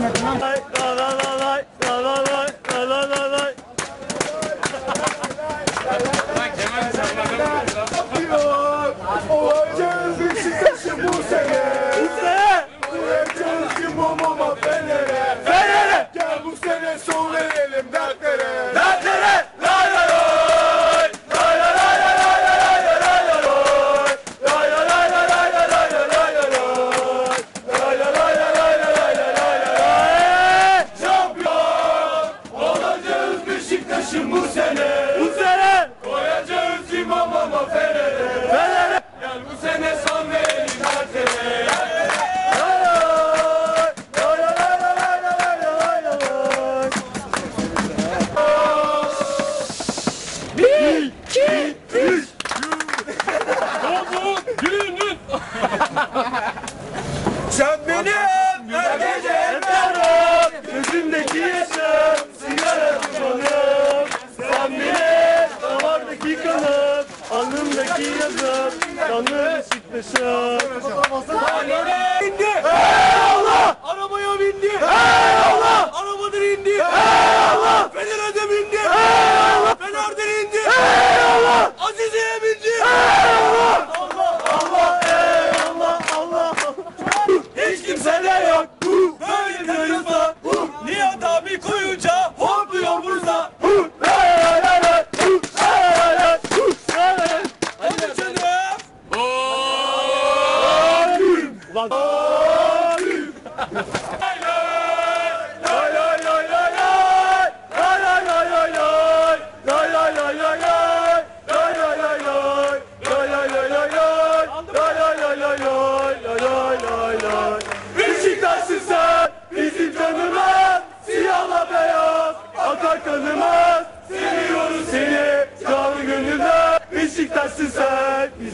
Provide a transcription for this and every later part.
internacional. Canı çıktı.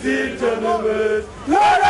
bir canımız. Lara!